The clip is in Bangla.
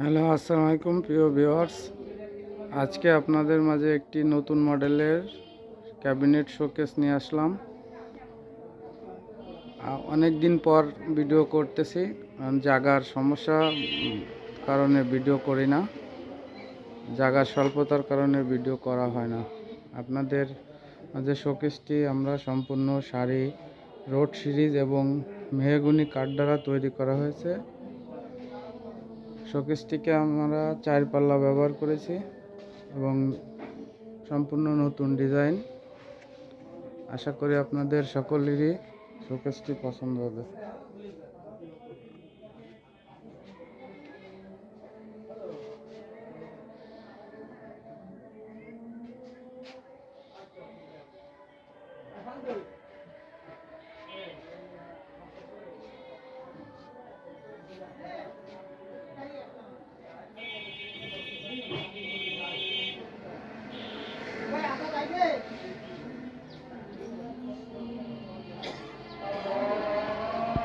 হ্যালো আসসালামু আলাইকুম প্রিয় ভিউয়ার্স। আজকে আপনাদের মাঝে একটি নতুন মডেলের ক্যাবিনেট শোকেস নিয়ে আসলাম। অনেক দিন পর ভিডিও করতেছি জাগার সমস্যা কারণে ভিডিও করি না। জাগার স্বল্পতার কারণে ভিডিও করা হয় না। আপনাদের মাঝে শোকেসটি আমরা সম্পূর্ণ শাড়ি, রোড সিরিজ এবং মেহগুনি কাঠ দ্বারা তৈরি করা হয়েছে। শোকেসটিকে আমরা চার পাল্লা ব্যবহার করেছি এবং সম্পূর্ণ নতুন ডিজাইন। আশা করি আপনাদের সকলেরই শোকেসটি পছন্দ হবে।